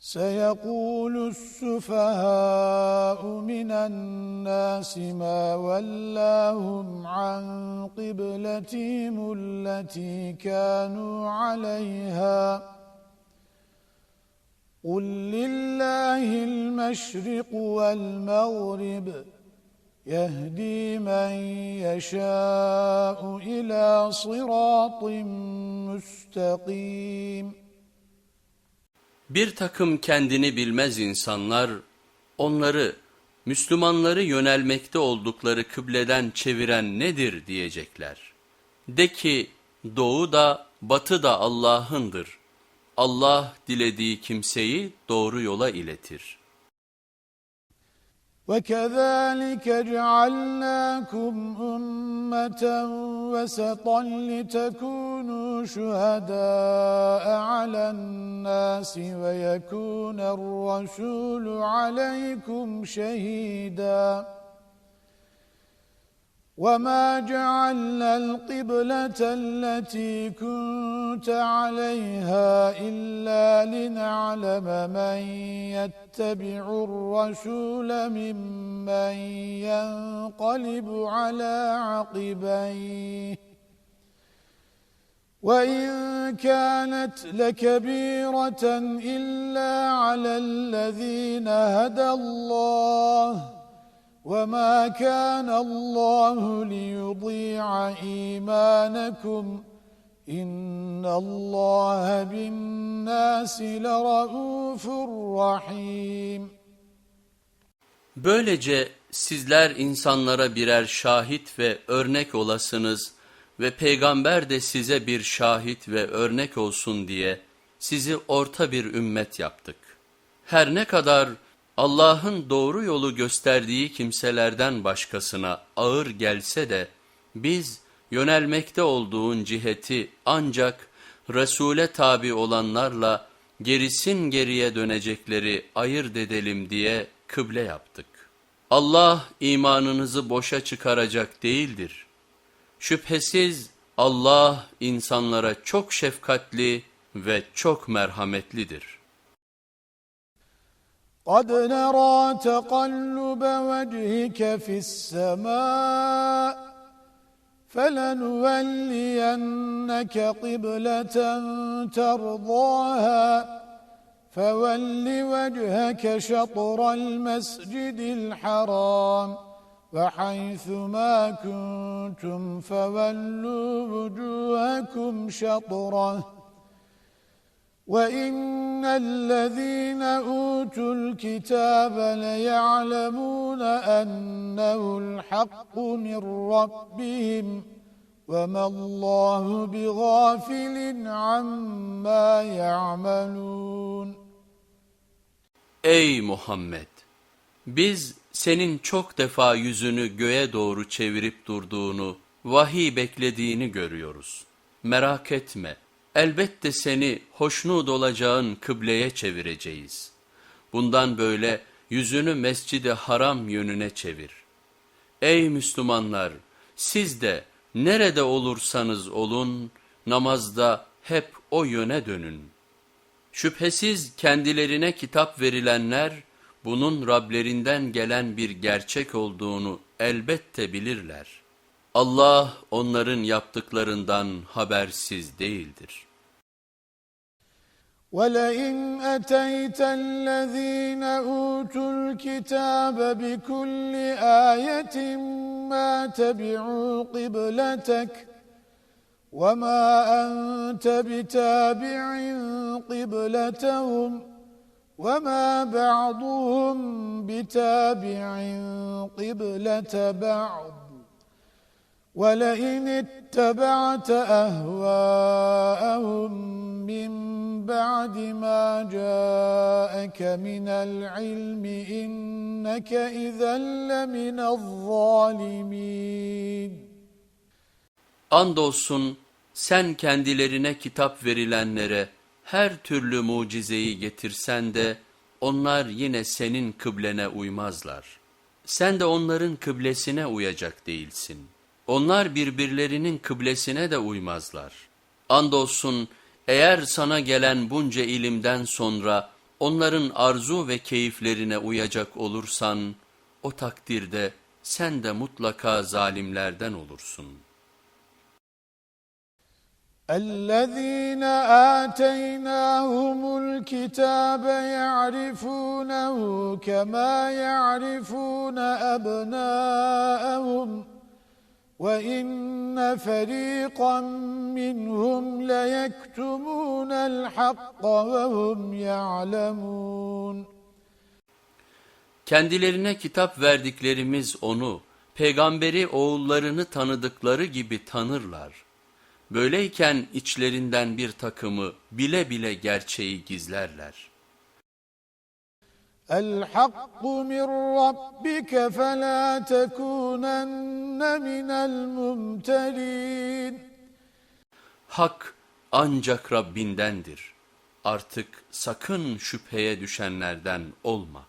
سيقول السفهاء من الناس ما ولاهم عن قبلتهم التي كانوا عليها. قل لله المشرق والمغرب يهدي من يشاء إلى صراط مستقيم. Bir takım kendini bilmez insanlar, onları, Müslümanları yönelmekte oldukları kıbleden çeviren nedir diyecekler. De ki, doğu da batı da Allah'ındır. Allah dilediği kimseyi doğru yola iletir. وكذلك جعلناكم أمة وسطا لتكونوا شهداء على الناس ويكون الرسول عليكم شهيدا. وما جعلنا القبلة التي كنت عليها إلا لنعلم من يتبع الرسول ممن ينقلب على عقبيه. وإن كانت لكبيرة إلا على الذين هدى الله وما كان الله ليضيع إيمانكم إن الله بالناس لرؤوف رحيم Böylece sizler insanlara birer şahit ve örnek olasınız ve peygamber de size bir şahit ve örnek olsun diye sizi orta bir ümmet yaptık. Her ne kadar Allah'ın doğru yolu gösterdiği kimselerden başkasına ağır gelse de biz yönelmekte olduğun ciheti ancak Resul'e tabi olanlarla gerisin geriye dönecekleri ayırt edelim diye kıble yaptık. Allah imanınızı boşa çıkaracak değildir. Şüphesiz Allah insanlara çok şefkatli ve çok merhametlidir. قد نرى تقلب وجهك في السماء فلنولينك قبلة ترضاها فول وجهك شطر المسجد الحرام وحيث ما كنتم فولوا وجوهكم شطره. وَإِنَّ الَّذِينَ أُوتُوا الْكِتَابَ لَيَعْلَمُونَ أَنَّهُ الْحَقُّ مِنْ رَبِّهِمْ وَمَا اللَّهُ بِغَافِلٍ عَمَّا يَعْمَلُونَ Ey Muhammed! Biz senin çok defa yüzünü göğe doğru çevirip durduğunu, vahiy beklediğini görüyoruz. Merak etme, Elbette seni hoşnut olacağın kıbleye çevireceğiz. Bundan böyle yüzünü mescidi haram yönüne çevir. Ey Müslümanlar! Siz de nerede olursanız olun, namazda hep o yöne dönün. Şüphesiz kendilerine kitap verilenler, bunun Rablerinden gelen bir gerçek olduğunu elbette bilirler. Allah onların yaptıklarından habersiz değildir. وَلَئِنْ أَتَيْتَ الَّذِينَ أُوتُوا الْكِتَابَ بِكُلِّ آيَةٍ مَا تَبِعُوا قِبْلَتَكَ وَمَا أَنْتَ بِتَابِعٍ قِبْلَتَهُمْ وَمَا بَعْضُهُمْ بِتَابِعٍ قِبْلَةَ بَعْضٍ وَلَئِنِ اتَّبَعْتَ أَهْوَاءَهُمْ مِنْ بَعْدِ مَا جَاءَكَ مِنَ الْعِلْمِ إِنَّكَ إِذًا لَمِنَ الظَّالِمِينَ Andolsun sen kendilerine kitap verilenlere her türlü mucizeyi getirsen de onlar yine senin kıblene uymazlar. Sen de onların kıblesine uyacak değilsin. Onlar birbirlerinin kıblesine de uymazlar. Andolsun eğer sana gelen bunca ilimden sonra onların arzu ve keyiflerine uyacak olursan, o takdirde sen de mutlaka zalimlerden olursun.'' الذين آتيناهم الكتاب يعرفونه كما يعرفون أبناءهم وإن فريقا منهم ليكتمون الحق وهم يعلمون Kendilerine kitap verdiklerimiz onu, peygamberi oğullarını tanıdıkları gibi tanırlar. Böyleyken içlerinden bir takımı bile bile gerçeği gizlerler. الْحَقُّ مِنْ رَبِّكَ فَلَا تَكُونَنَّ مِنَ الْمُمْتَرِينَ Hak ancak Rabbindendir. Artık sakın şüpheye düşenlerden olma.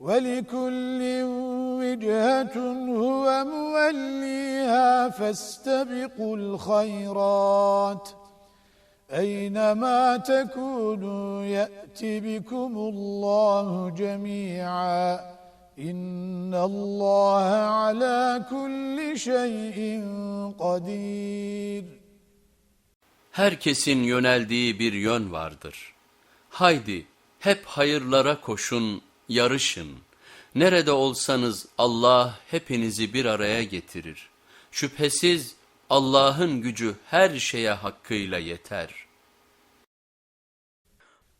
وَلِكُلٍّ وِجْهَةٌ هُوَ مُوَلِّيهَا فَاسْتَبِقُوا الْخَيْرَاتِ أَيْنَمَا تَكُونُوا يَأْتِ بِكُمُ اللّٰهُ جَمِيعًا إِنَّ اللّٰهَ عَلَى كُلِّ شَيْءٍ قَدِيرٌ Herkesin yöneldiği bir yön vardır. Haydi hep hayırlara koşun, yarışın. Nerede olsanız Allah hepinizi bir araya getirir. Şüphesiz Allah'ın gücü her şeye hakkıyla yeter.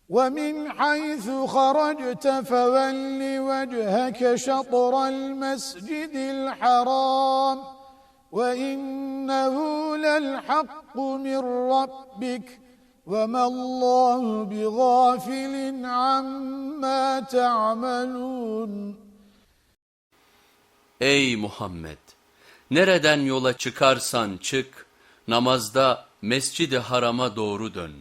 وَمِنْ حَيْثُ خَرَجْتَ فَوَلِّ وَجْهَكَ شَطْرَ الْمَسْجِدِ الْحَرَامِ وَإِنَّهُ لَلْحَقُّ مِنْ رَبِّكَ وَمَا اللّٰهُ بِغَافِلٍ عَمَّا تَعْمَلُونَ Ey Muhammed! Nereden yola çıkarsan çık, namazda mescidi harama doğru dön.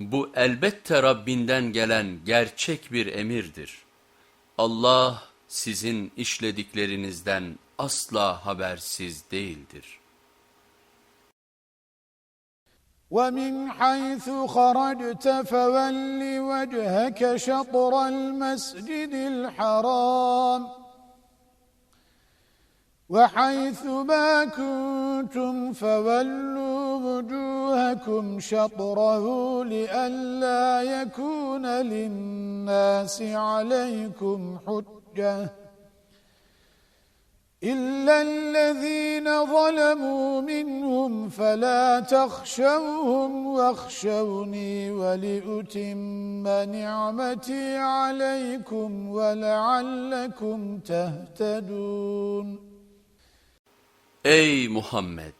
Bu elbette Rabbinden gelen gerçek bir emirdir. Allah sizin işlediklerinizden asla habersiz değildir.'' ومن حيث خرجت فول وجهك شطر المسجد الحرام وحيث ما كنتم فولوا وجوهكم شطره لئلا يكون للناس عليكم حجة. إلا الذين ظلموا منهم فلا تخشوهم واخشوني ولأتم نعمتي عليكم ولعلكم تهتدون. Ey Muhammed!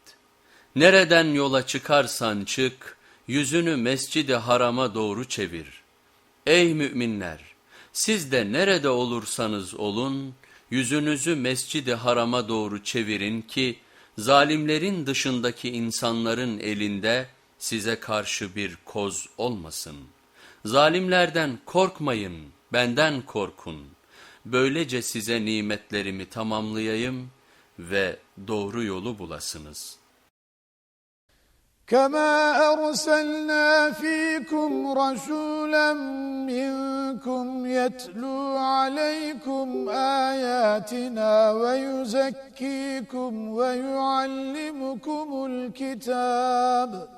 Nereden yola çıkarsan çık, yüzünü mescidi harama doğru çevir. Ey müminler! Siz de nerede olursanız olun, yüzünüzü mescidi harama doğru çevirin ki zalimlerin dışındaki insanların elinde size karşı bir koz olmasın. Zalimlerden korkmayın, benden korkun. Böylece size nimetlerimi tamamlayayım ve doğru yolu bulasınız.'' كما أرسلنا فيكم رسولا منكم يتلو عليكم آياتنا ويزكيكم ويعلمكم الكتاب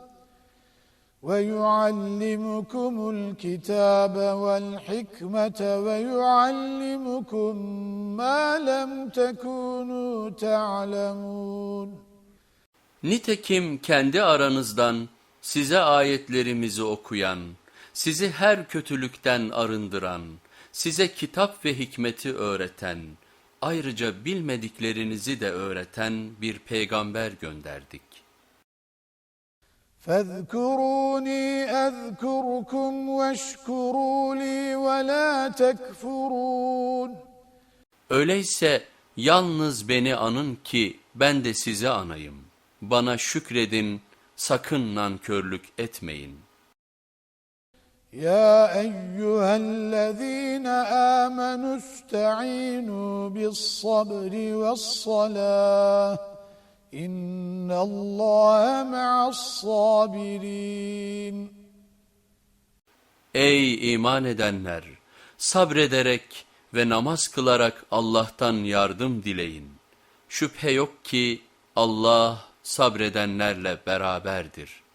ويعلمكم الكتاب والحكمة ويعلمكم ما لم تكونوا تعلمون Nitekim kendi aranızdan size ayetlerimizi okuyan, sizi her kötülükten arındıran, size kitap ve hikmeti öğreten, ayrıca bilmediklerinizi de öğreten bir peygamber gönderdik. فَاذْكُرُونِي أَذْكُرْكُمْ وَاشْكُرُوا لِي وَلَا تَكْفُرُونَ Öyleyse yalnız beni anın ki ben de sizi anayım.'' bana şükredin, sakın nankörlük etmeyin. Ya eyyühellezîne âmenü ista'inû ve's-salâh. İnnallâhe ma'as-sâbirîn. Ey iman edenler! Sabrederek ve namaz kılarak Allah'tan yardım dileyin. Şüphe yok ki Allah sabredenlerle beraberdir.''